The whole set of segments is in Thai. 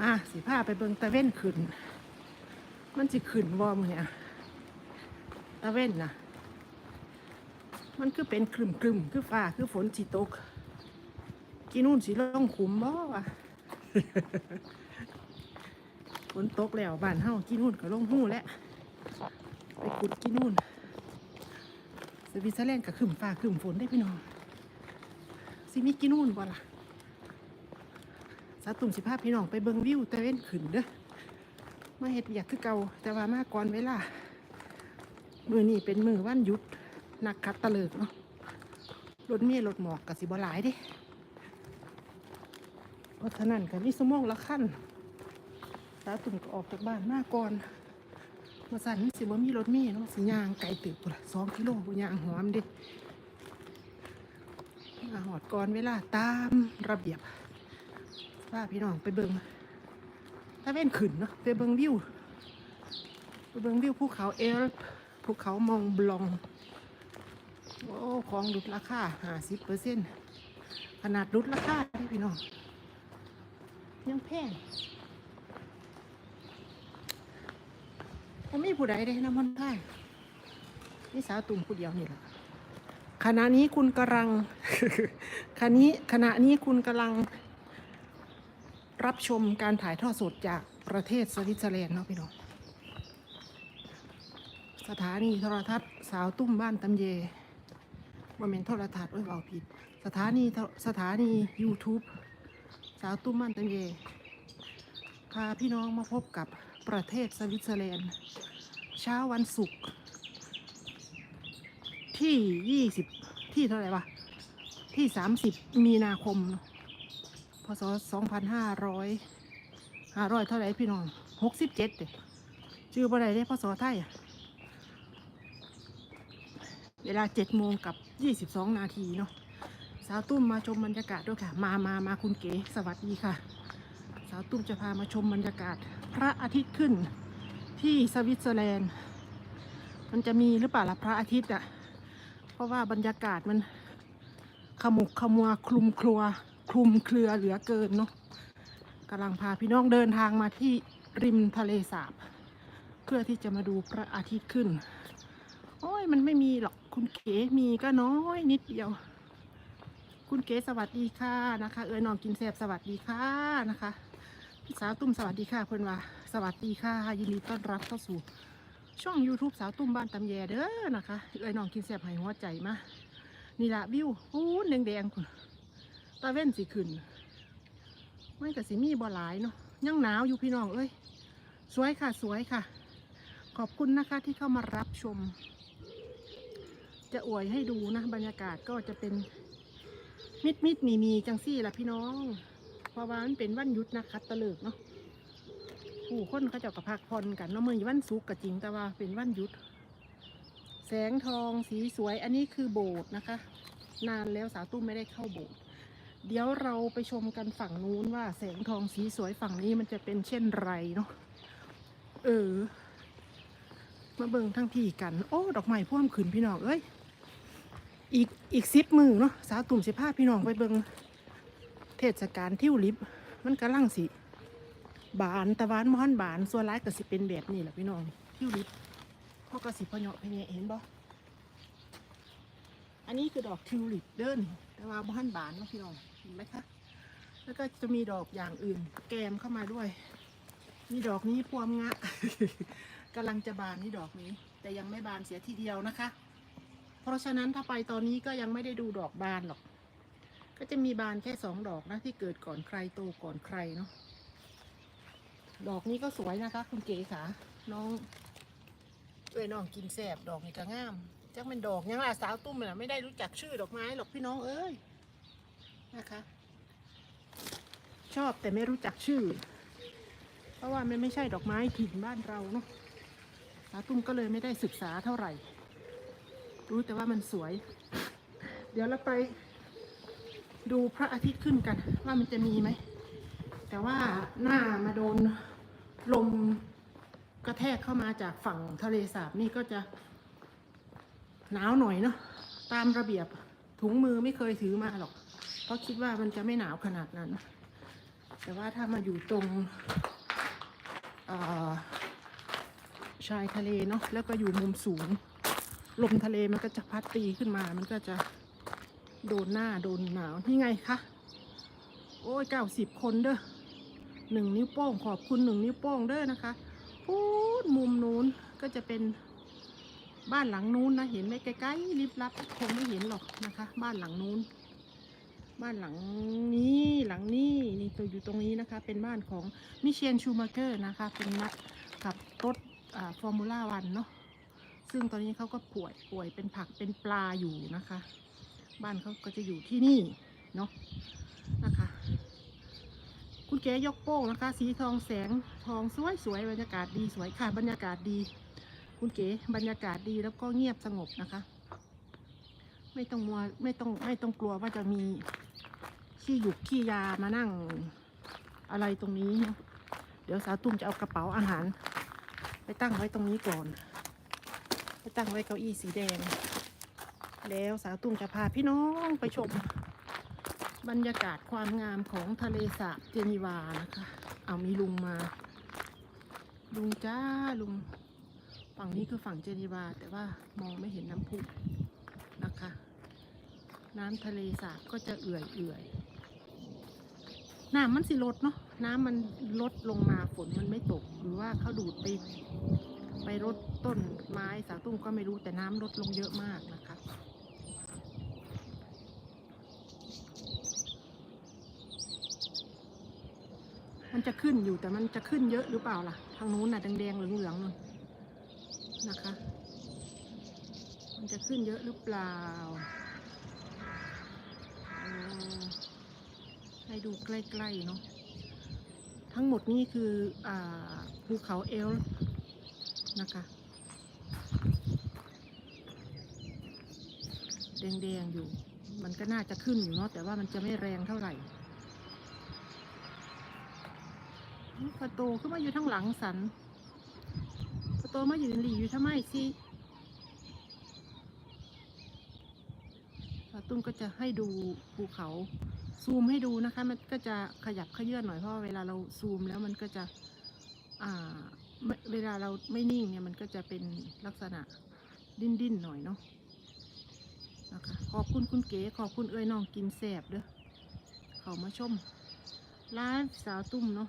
มาสิพาไปเบิงตะเว้นขึ้น มันสิขึ้นวอมเนี่ยตะเว้นนะมันคือเป็นครึมครึมๆคือฟ้าคือฝนสิตก กินนู่นสิลงขุมบ่วะฝนตกแล้วบ้านเฮากินนู่นก็ลงหู้แล้วไปขุดกินนู่นสวิตเซอร์แลนด์ก็ขึ้นฟ้าขึ้นฝนได้พี่น้องสิมีกินนู่นบ่ล่ะาวตุ่มสิภาพพี่น้องไปเบิงวิวตะเว้นขึ้นเด้อมาเฮ็ดอยากคือเก่าแต่ว่ามาก่อนเวลามือนี้เป็นมือวันหยุดนักคัดตะเลิกเนาะรถเมล์รถหมอกกับสิบหลายเด้เพราะฉะนั้นก็มีสมองละขั้นสาวตุ่มก็ออกจากบ้านมาก่อนมาสั่นสิบ่มีรถเมล์เนาะสิยางไกลตึกพุ่นสองกิโลบุย่างหอมเด้มาหอดก่อนเวลาตามระเบียบ ว่าพี่น้องไปเบิงถ้าเว้นขึ้นเนาะไปเบิงวิวไปเบิงวิวภูเขาเอลภูเขามองบลอง โอ้ของลดราคาห้าสิบเปอร์เซ็นต์ขนาดลดราคาที่พี่น้องยังแพงผมมีผู้ใดได้น้ำมันได้นี่สาวตุ่มผู้เดียวนี่แหละขณะนี้คุณกำลังขณะนี้ขณะนี้คุณกำลัง รับชมการถ่ายทอดสดจากประเทศสวิตเซอร์แลนด์เนาะพี่น้อง สถานีโทรทัศน์สาวตุ้มบ้านตำเยว่าเป็นโทรทัศน์เอ้ยเอาผิด สถานีสถานี YouTube สาวตุ้มบ้านตำเยพาพี่น้องมาพบกับประเทศสวิตเซอร์แลนด์ เช้าวันศุกร์ที่ 20 ที่เท่าไหร่วะที่ 30 มีนาคมเนอะ พศสองพันห้าร้อยห้าร้อยเท่าไรพี่น้องหกสิบเจ็ดเด้ชื่อบ่ได้เด้พศไทยอะเวลาเจ็ดโมงกับยี่สิบสองนาทีเนาะสาวตุ้มมาชมบรรยากาศด้วยค่ะ มามามาคุณเก๋สวัสดีค่ะ สาวตุ้มจะพามาชมบรรยากาศ พระอาทิตย์ขึ้นที่สวิตเซอร์แลนด์ มันจะมีหรือเปล่าล่ะพระอาทิตย์อะเพราะว่าบรรยากาศมันขมุกขมัวคลุมครัว คลุมเครือเหลือเกินเนาะกำลังพาพี่น้องเดินทางมาที่ริมทะเลสาบ เพื่อที่จะมาดูพระอาทิตย์ขึ้น โอ้ยมันไม่มีหรอกคุณเก๋มีก็น้อยนิดเดียว คุณเก๋สวัสดีค่ะนะคะ เอ๋ยน้องกินแซบสวัสดีค่ะนะคะพี่สาวตุ้มสวัสดีค่ะเพื่อนว่าสวัสดีค่ะยินดีต้อนรับเข้าสู่ช่อง YouTube สาวตุ้มบ้านตำแยเด้อนะคะเอ๋ยน้องกินแซบให้หัวใจมานี่ละวิวพูนแดงๆคุณ ตาเว้นสิขึ้นไม่กับสิมีบ่หลายเนาะยังหนาวอยู่พี่น้องเอ้ยสวยค่ะสวยค่ะ ขอบคุณนะคะที่เข้ามารับชม จะอวยให้ดูนะ บรรยากาศก็จะเป็นมิดมิดมีมีจังซี่ละพี่น้อง เพราะว่ามันเป็นวันหยุดนะคัดตะเลิกเนาะผู้คนเขาจะกับพักผ่อนกันเนาะมือนี้วันศุกร์ก็จริงแต่ว่าเป็นวันหยุด แสงทองสีสวยอันนี้คือโบสถ์นะคะ นานแล้วสาวตุ้มไม่ได้เข้าโบสถ์ เดี๋ยวเราไปชมกันฝั่งนู้นว่าแสงทองสีสวยฝั่งนี้มันจะเป็นเช่นไรเนาะเออ มาเบิ่งทั้งพี่กัน โอ้ดอกไม้พ่วมขึ้นพี่น้องเอ้ยอีกอีกสิบมือเนาะสาวตุ่มสิพาพี่น้องไปเบิ่งเทศกาลทิวลิป มันกำลังสิบานตะวันมอนบานส่วนร้ายก็สิเป็นแบบนี้แหละพี่น้องทิวลิปพวกกระสิพะเนาะพะเนะเห็นบ่อันนี้คือดอกทิวลิปเดินแต่ว่าบ้านบานเนาะพี่น้อง เห็นไหมคะแล้วก็จะมีดอกอย่างอื่น แกมเข้ามาด้วย มีดอกนี้พวงงะกำลังจะบานนี่ดอกนี้ แต่ยังไม่บานเสียทีเดียวนะคะ เพราะฉะนั้นถ้าไปตอนนี้ก็ยังไม่ได้ดูดอกบานหรอก ก็จะมีบานแค่สองดอกนะที่เกิดก่อนใครโตก่อนใครเนาะดอกนี้ก็สวยนะคะ คุณเก๋ค่ะน้องเอ้ยน้องกินแสบดอกนี่ก็งามจักเป็นดอกยังล่ะสาวตุ้มน่ะไม่ได้รู้จักชื่อดอกไม้หรอกพี่น้องเอ้ย นะคะ ชอบแต่ไม่รู้จักชื่อ เพราะว่ามันไม่ใช่ดอกไม้ถิ่นบ้านเราเนาะสาตุ้มก็เลยไม่ได้ศึกษาเท่าไหร่ รู้แต่ว่ามันสวย เดี๋ยวเราไปดูพระอาทิตย์ขึ้นกัน ว่ามันจะมีไหม แต่ว่าหน้ามาโดนลมกระแทกเข้ามาจากฝั่งทะเลสาบนี่ก็จะหนาวหน่อยเนาะตามระเบียบถุงมือไม่เคยถือมาหรอก เพราะคิดว่ามันจะไม่หนาวขนาดนั้น แต่ว่าถ้ามาอยู่ตรงชายทะเลเนาะแล้วก็อยู่มุมสูง ลมทะเลมันก็จะพัดตีขึ้นมา มันก็จะโดนหน้าโดนหนาวนี่ไงคะโอ้ยเก้าสิบคนเด้อหนึ่งนิ้วโป้งขอบคุณหนึ่งนิ้วโป้งเด้อนะคะพูดมุมนู้นก็จะเป็นบ้านหลังนู้นนะเห็นไหมไกลๆลิบลับคงไม่เห็นหรอกนะคะ บ้านหลังนู้น บ้านหลังนี้หลังนี้นี่ตัวอยู่ตรงนี้นะคะ เป็นบ้านของมิเชลชูมาเกอร์นะคะ เป็นนักขับรถฟอร์มูล่าวันเนาะซึ่งตอนนี้เขาก็ป่วยป่วยเป็นผักเป็นปลาอยู่นะคะ บ้านเขาก็จะอยู่ที่นี่เนาะนะคะ คุณเก๋ยกโป้งนะคะ สีทองแสงทองสวยสวยบรรยากาศดีสวยค่ะ บรรยากาศดี คุณเก๋บรรยากาศดีแล้วก็เงียบสงบนะคะ ไม่ต้องมัวไม่ต้องไม่ต้องกลัวว่าจะมี ขี้หยุกขี้ยามานั่งอะไรตรงนี้ เดี๋ยวสาวตุ้มจะเอากระเป๋าอาหาร ไปตั้งไว้ตรงนี้ก่อน ไปตั้งไว้เก้าอี้สีแดง แล้วสาวตุ้มจะพาพี่น้องไปชม บรรยากาศความงามของทะเลสาบเจนีวานะคะ เอามีลุงมา ลุงจ้าลุง ฝั่งนี้คือฝั่งเจนีวา แต่ว่ามองไม่เห็นน้ำพุนะคะ น้ำทะเลสาบก็จะเอื่อยเอื่อย น้ำมันสิลดเนาะน้ำมันลดลงมาฝนมันไม่ตก หรือว่าเขาดูดไปไปรดต้นไม้สาตุ้มก็ไม่รู้แต่น้ำลดลงเยอะมากนะคะมันจะขึ้นอยู่แต่มันจะขึ้นเยอะหรือเปล่าล่ะ ทางนู้นน่ะแดงๆเหลืองๆนู่นนะคะ มันจะขึ้นเยอะหรือเปล่าเออ ให้ดูใกล้ๆเนาะทั้งหมดนี่คืออภูเขาเอลนะคะแดงๆอยู่ มันก็น่าจะขึ้นอยู่เนาะแต่ว่ามันจะไม่แรงเท่าไหร่ประตูขึ้นมาอยู่ทั้งหลังสันประตูมาอยู่หลีอยู่ทำไมสิปาตุ้มก็จะให้ดูภูเขา ซูมให้ดูนะคะ มันก็จะขยับขยื่นหน่อยเพราะเวลาเราซูมแล้วมันก็จะอ่าเวลาเราไม่นิ่งเนี่ยมันก็จะเป็นลักษณะดิ้นดิ้นหน่อยเนาะนะคะขอบคุณคุณเก๋ขอบคุณเอ้ยน้องกินแสบเด้อเขามาชม ร้านสาวตุ้มเนาะ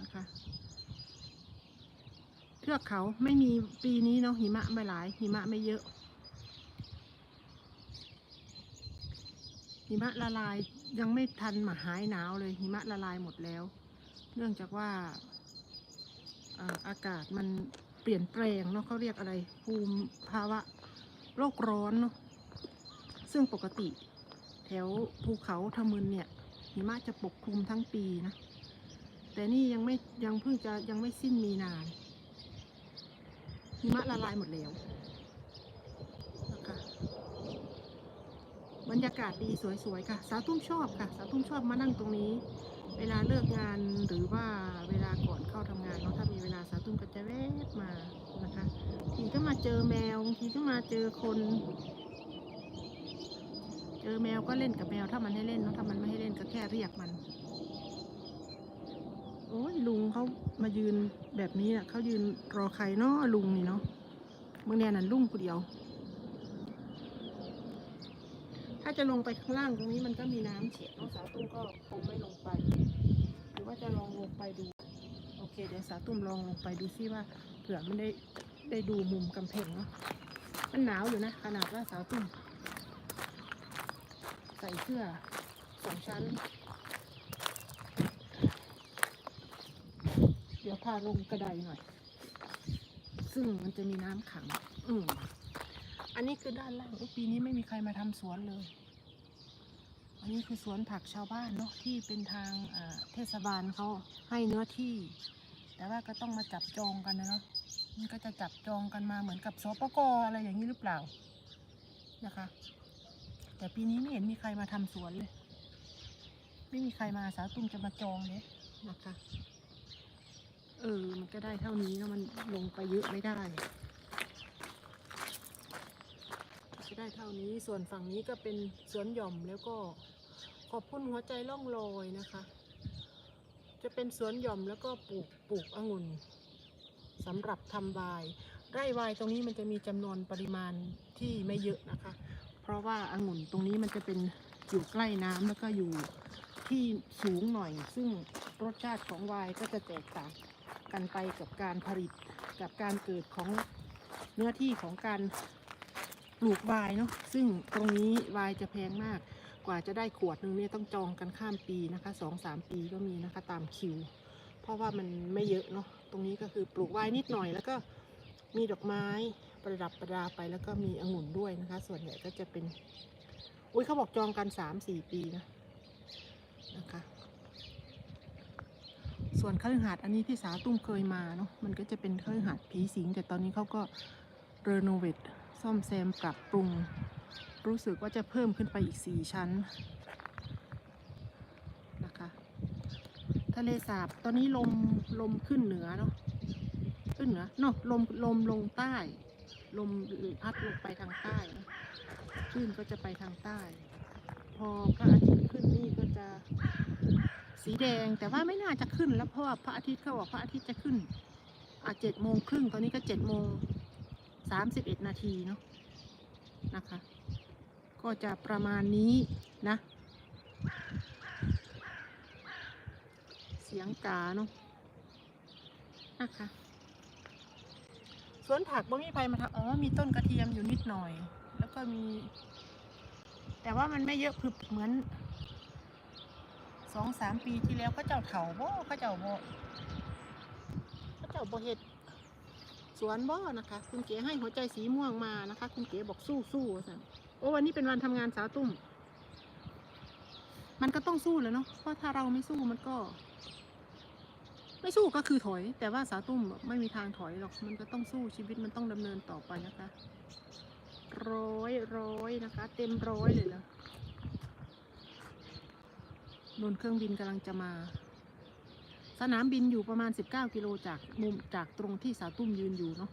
นะคะเทือกเขาไม่มีปีนี้เนาะหิมะไม่หลายหิมะไม่เยอะ หิมะละลายยังไม่ทันมาหายหนาวเลย หิมะละลายหมดแล้ว เนื่องจากว่าอากาศมันเปลี่ยนแปลงเนาะเขาเรียกอะไร ภูมิภาวะโลกร้อนเนาะซึ่งปกติ แถวภูเขาทะมึนเนี่ยหิมะจะปกคลุมทั้งปีนะ แต่นี่ยังไม่ยังเพิ่งจะยังไม่สิ้นมีนานหิมะละลายหมดแล้วนะคะ บรรยากาศดีสวยๆค่ะ สาวตุ้มชอบค่ะ สาวตุ้มชอบมานั่งตรงนี้ เวลาเลิกงานหรือว่าเวลาก่อนเข้าทำงานเนาะถ้ามีเวลาสาวตุ้มก็จะแวะมานะคะทีก็มาเจอแมวบางทีก็มาเจอคน เจอแมวก็เล่นกับแมวถ้ามันให้เล่นเนาะถ้ามันไม่ให้เล่นก็แค่เรียกมันโอ้ยลุงเขามายืนแบบนี้น่ะเขายืนรอใครเนาะลุงนี่เนาะเมื่อแน่นั่นลุงคนเดียว ถ้าจะลงไปข้างล่างตรงนี้มันก็มีน้ำเฉียดน้องสาวตุ้มก็คงไม่ลงไป หรือว่าจะลองลงไปดู โอเค เดี๋ยวสาวตุ้มลองลงไปดูซิว่าเผื่อมันได้ได้ดูมุมกำแพงเนาะมันหนาวอยู่นะ ขนาดว่าสาวตุ้มใส่เสื้อสองชั้น เดี๋ยวพาลงกระไดหน่อย ซึ่งมันจะมีน้ำขัง อืม อันนี้คือด้านล่างปีนี้ไม่มีใครมาทำสวนเลย อันนี้คือสวนผักชาวบ้านเนาะที่เป็นทางเทศบาลเขาให้เนื้อที่ แต่ว่าก็ต้องมาจับจองกันนะเนาะมันก็จะจับจองกันมาเหมือนกับสปกอะไรอย่างนี้หรือเปล่านะคะ แต่ปีนี้ไม่เห็นมีใครมาทำสวนเลย ไม่มีใครมาสาวตุ้มจะมาจองเลยนะคะ เออ มันก็ได้เท่านี้แล้วมันลงไปเยอะไม่ได้ จะได้เท่านี้ ส่วนฝั่งนี้ก็เป็นสวนหย่อมแล้วก็ขอบคุณหัวใจล่องลอยนะคะ จะเป็นสวนหย่อมแล้วก็ปลูกปลูกองุ่นสำหรับทำไวน์ไร่วน์ตรงนี้มันจะมีจำนวนปริมาณที่ไม่เยอะนะคะ เพราะว่าองุ่นตรงนี้มันจะเป็นอยู่ใกล้น้ำแล้วก็อยู่ที่สูงหน่อย ซึ่งรสชาติของวน์ก็จะแตกต่างกันไปกับการผลิตกับการเกิดของเนื้อที่ของการ ลูกวน์เนาะซึ่งตรงนี้วน์จะแพงมากกว่าจะได้ขวดหนึ่งเนี่ยต้องจองกันข้ามปีนะคะสองสามปีก็มีนะคะตามคิว เพราะว่ามันไม่เยอะเนาะตรงนี้ก็คือปลูกไว้นิดหน่อยแล้วก็มีดอกไม้ประดับประดาไปแล้วก็มีองุ่นด้วยนะคะ ส่วนใหญ่ก็จะเป็น อุ้ยเขาบอกจองกันสามสี่ปีนะนะคะ ส่วนเครื่องหาดอันนี้ที่สาวตุ้มเคยมาเนาะมันก็จะเป็นเครื่องหาดผีสิงแต่ตอนนี้เขาก็เรโนเวท ซ่อมแซมปรับปรุง รู้สึกว่าจะเพิ่มขึ้นไปอีกสี่ชั้นนะคะทะเลสาบตอนนี้ลมลมขึ้นเหนือเนาะขึ้นเหนือเนาะลมลมลงใต้ ลมพัดลงไปทางใต้นะคลื่นก็จะไปทางใต้ พอพระอาทิตย์ขึ้นนี่ก็จะสีแดงแต่ว่าไม่น่าจะขึ้น แล้วเพราะว่าพระอาทิตย์เขาบอกพระอาทิตย์จะขึ้นอะเจ็ดโมงครึ่งตอนนี้ก็เจ็ดโมง สามสิบเอ็ดนาทีเนาะนะคะ ก็จะประมาณนี้นะ เสียงกาเนาะนะคะสวนผักบ่มีใครมาทำอ๋อมีต้นกระเทียมอยู่นิดหน่อย แล้วก็มี แต่ว่ามันไม่เยอะพึบเหมือนสองสามปีที่แล้วเขาเจ้าเถาบ่เขาเจ้าบ่เขาเจ้าบ่เห็ด สวนบ่นะคะ คุณเก๋ให้หัวใจสีม่วงมานะคะ คุณเก๋บอกสู้สู้สั่นโอ้วันนี้เป็นวันทำงานสาวตุ้ม มันก็ต้องสู้แล้วเนาะเพราะถ้าเราไม่สู้มันก็ ไม่สู้ก็คือถอย แต่ว่าสาวตุ้มไม่มีทางถอยหรอกมันก็ต้องสู้ชีวิตมันต้องดำเนินต่อไปนะคะร้อยร้อยนะคะ เต็มร้อยเลยนะนนเครื่องบินกำลังจะมา สนามบินอยู่ประมาณ 19 กิโลจากมุมจากตรงที่สาวตุ้มยืนอยู่เนาะ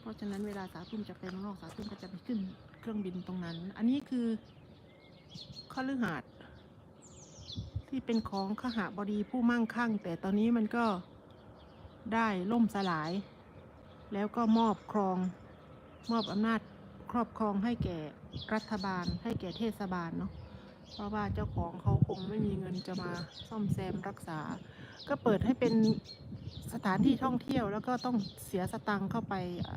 เพราะฉะนั้นเวลาสาวตุ้มจะไปข้างนอกสาวตุ้มก็จะไปขึ้นเครื่องบินตรงนั้น อันนี้คือข้อลือหาดที่เป็นของขหาบดีผู้มั่งคั่ง แต่ตอนนี้มันก็ได้ล่มสลาย แล้วก็มอบครองมอบอำนาจครอบครองให้แก่รัฐบาล ให้แก่เทศบาลเนาะเพราะว่าเจ้าของเขาคงไม่มีเงินจะมาซ่อมแซมรักษา ก็เปิดให้เป็นสถานที่ท่องเที่ยวแล้วก็ต้องเสียสตังค์เข้าไป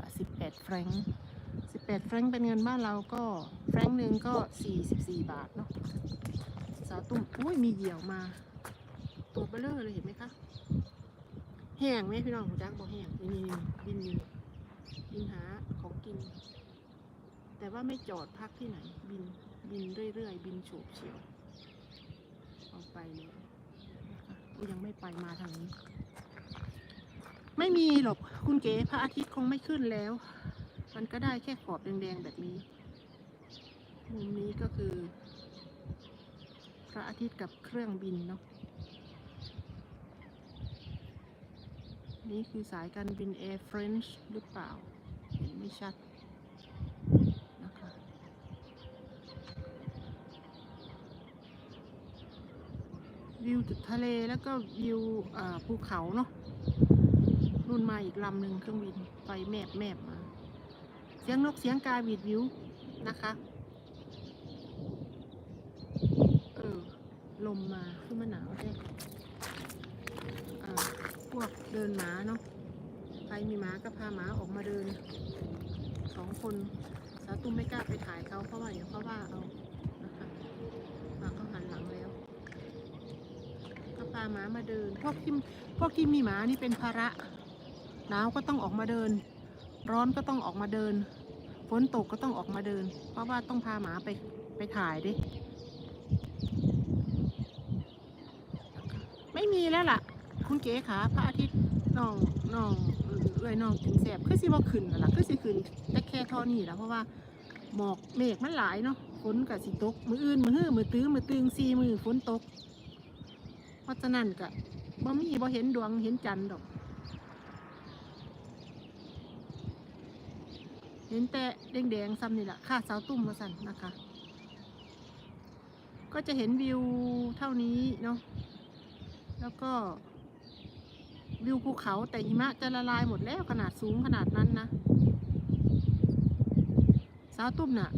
18 แฟรงค์18 แฟรงค์เป็นเงินบ้านเราก็แฟรงค์หนึ่งก็ 44 บาทเนาะสาวตุ้มอุ้ยมีเหยี่ยวมาตัวเบลเลอร์เลยเห็นไหมคะแห้งไหมพี่น้องของจักบอกแห้งนี่นี่บินอยู่บินหาของกิน แต่ว่าไม่จอดพักที่ไหน บินบินเรื่อยๆ บินโฉบเฉียวเอาไปเลย ยังไม่ไปมาทางนี้ ไม่มีหรอกคุณเก๋พระอาทิตย์คงไม่ขึ้นแล้ว มันก็ได้แค่ขอบแดงๆแบบนี้มุมนี้ก็คือ พระอาทิตย์กับเครื่องบินเนาะนี่คือสายการบิน Air French หรือเปล่า เห็นไม่ชัดนะคะ วิวทะเลแล้วก็วิวภูเขาเนาะนุ่นมาอีกลำหนึ่งเครื่องบินไฟแมบแมบมา เสียงนกเสียงกาหวีดวิวนะคะเออลมมาคือมันหนาวแท้พวกเดินหมาเนาะใครมีหมาก็พาหมาออกมาเดินสองคนสาตุ้มไม่กล้าไปถ่ายเขาเพราะว่าเดี๋ยวเขาว่าเอานะคะอ่าเขาหันหลังแล้ว ก็พาหมามาเดิน พวกที่พวกที่มีหมานี่เป็นภาระหนาวก็ต้องออกมาเดิน ร้อนก็ต้องออกมาเดินฝนตกก็ต้องออกมาเดิน เพราะว่าต้องพาหมาไปไปถ่ายดิไม่มีแล้วล่ะ คุณเก๋ขาพระอาทิตย์น้องน้องเอ้ยน้องกินแสบคือสิบ่ขึ้นนั่นล่ะคือสิขึ้นแต่แค่ท่อนี้แหละเพราะว่าหมอกเมฆมันหลายเนาะฝนกับสิตกมืออื่นมือฮื้อมือตื้อมือตึงซีมือฝนตกะฉะนั้นก็บ่มีบ่เห็นดวงเห็นจันทร์ดอก เห็นแต่แดงๆซ้ำนี่แหละค่าเสาตุ้มมาสั่นนะคะ ก็จะเห็นวิวเท่านี้เนาะแล้วก็ วิวภูเขาแต่หิมะจะละลายหมดแล้วขนาดสูงขนาดนั้นนะสาวตุ้มน่ะ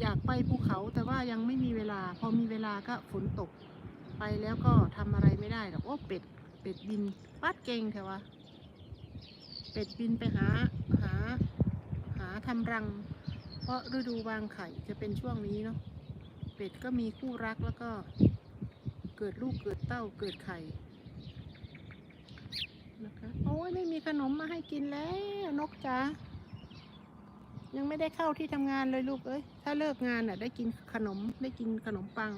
อยากไปภูเขาแต่ว่ายังไม่มีเวลา พอมีเวลาก็ฝนตก ไปแล้วก็ทำอะไรไม่ได้หรอกโอ้เป็ด เป็ดบินปัดเก่งแค่ว่าเป็ดบินไปหาหา หาทำรัง เพราะฤดูวางไข่จะเป็นช่วงนี้เนาะเป็ดก็มีคู่รักแล้วก็ เกิดลูกเกิดเต้าเกิดไข่นะคะโอ้ยไม่มีขนมมาให้กินแล้วนกจ๋ายังไม่ได้เข้าที่ทำงานเลยลูกเอ้ยถ้าเลิกงานน่ะ ได้กินขนมได้กินขนมปัง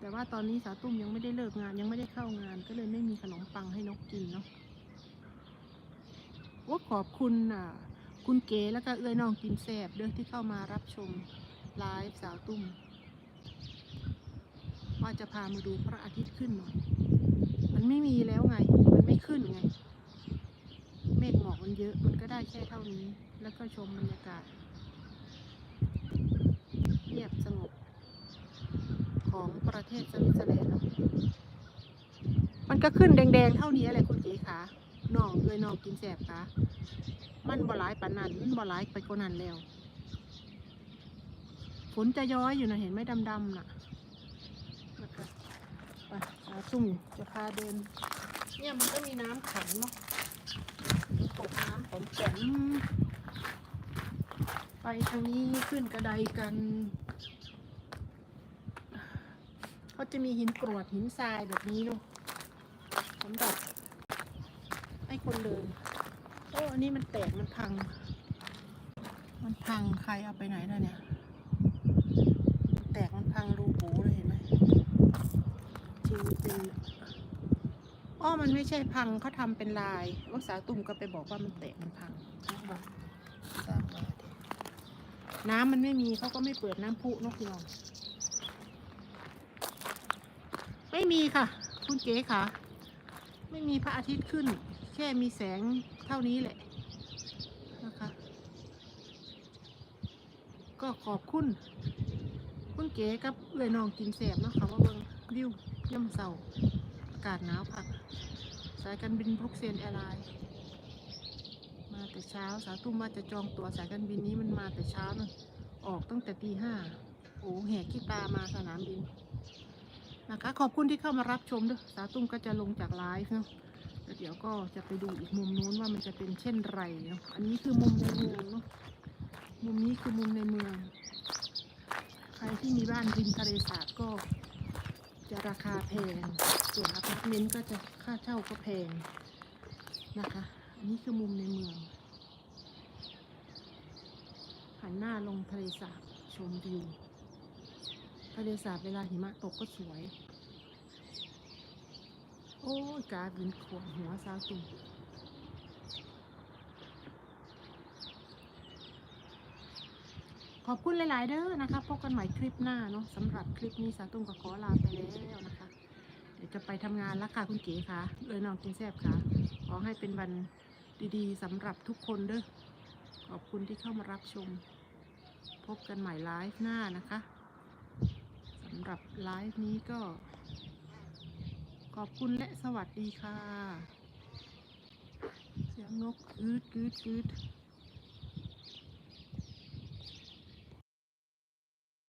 แต่ว่าตอนนี้สาวตุ้มยังไม่ได้เลิกงานยังไม่ได้เข้างาน ก็เลยไม่มีขนมปังให้นกกินเนาะโอ้ขอบคุณอะคุณเก๋แล้วก็เอื้อยน้องกินแซบเรื่อที่เข้ามารับชมไลฟ์สาวตุ้มว่าจะพามาดูพระอาทิตย์ขึ้นหน่อย มันไม่มีแล้วไง มันไม่ขึ้นไง เมฆหมอกมันเยอะ มันก็ได้แค่เท่านี้ แล้วก็ชมบรรยากาศเงียบสงบ ของประเทศสวิตเซอร์แลนด์มันก็ขึ้นแดงๆ เท่านี้แหละคุณเก๋ขาน้องเลยน้องกินแสบขามันบ่หลายปานนั้นมันบ่หลายไปกว่านั้นแล้ว ฝนจะย้อยอยู่นะเห็นไหมดำๆน่ะไปสาซุ่มจะพาเดิน เนี่ยมันก็มีน้ำขังเนาะตกน้ำผมแข็งไปทางนี้ขึ้นกระไดกัน เขา จะมีหินกรวดหินทรายแบบนี้เนาะสำหรับให้คนเดินโอ้อันนี้มันแตกมันพัง มันพังใครเอาไปไหนแล้วเนี่ย แตกมันพังรูปูเลยเห็นไหมจริงเป็นอ้อมันไม่ใช่พังเขาทำเป็นลายว่าสาวตุ่มก็ไปบอกว่ามันแตกมันพังบอกน้ำมันไม่มีเขาก็ไม่เปิดน้ำพุนกพี่น้อง ไม่มีค่ะ คุณเก๋ค่ะ ไม่มีพระอาทิตย์ขึ้น แค่มีแสงเท่านี้แหละนะคะ ก็ขอบคุณ คุณเก๋กับเอื้อยน้องกินแสบเนาะค่ะว่าเบิ่งวิวย่ำเสาอากาศหนาวพักสายการบินบรุกเซนแอร์ไลน์มาแต่เช้าสาวตุ้มว่าจะจองตั๋วสายการบินนี้มันมาแต่เช้าเนะออกตั้งแต่ตีห้าโอ้แหกขี้ตามาสนามบิน นะคะ ขอบคุณที่เข้ามารับชมด้วยสาวตุ้มก็จะลงจากไลฟ์เนาะแล้วเดี๋ยวก็จะไปดูอีกมุมนู้นว่ามันจะเป็นเช่นไรเนาะอันนี้คือมุมในเมืองเนาะมุมนี้คือมุมในเมือง ใครที่มีบ้านริมทะเลสาบก็จะราคาแพง ส่วนอพาร์ตเมนต์ก็จะค่าเช่าก็แพงนะคะ อันนี้คือมุมในเมือง หันหน้าลงทะเลสาบชมวิว ทะเลสาบเวลาหิมะตกก็สวย โอ้ยกาบินขวงหัวสาวตุ่มขอบคุณหลาย ๆ เด้อนะคะพบกันใหม่คลิปหน้าเนาะสำหรับคลิปนี้สาตุ่มก็ขอลาไปแล้วนะคะ เดี๋ยวจะไปทำงานแล้วค่ะคุณเก๋ค่ะเลยน้องกินแซบค่ะ ขอให้เป็นวันดี ๆสำหรับทุกคนเด้อขอบคุณที่เข้ามารับชม พบกันใหม่ไลฟ์หน้านะคะ หรับไลฟ์นี้ก็ ขอบคุณและสวัสดีค่ะ เสียงนกอืดอืดอืด